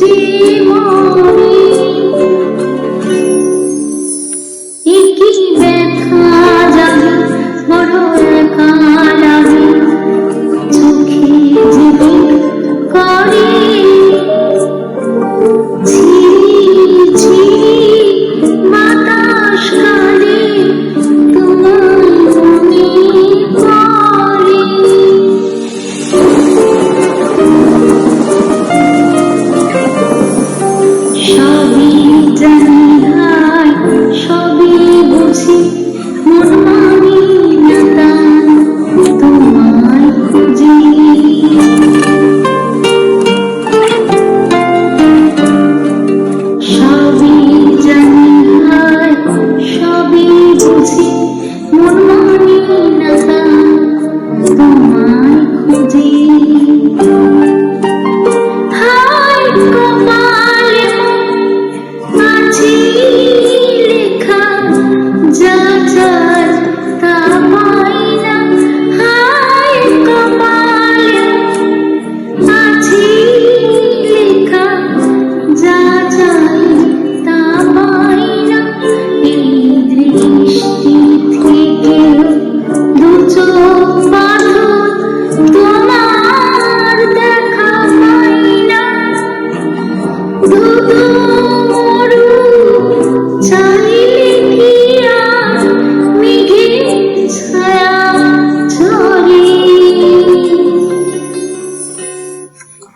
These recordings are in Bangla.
de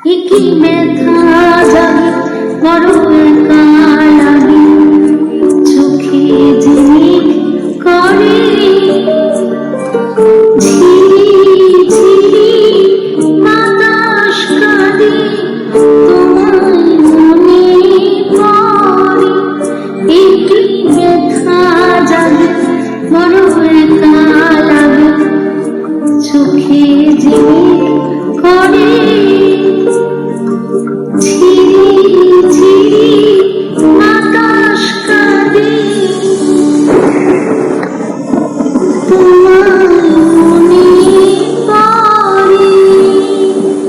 কি মেধা জাগে করুণ কালাগে চোখে ঝিলিক করে। ঝিলি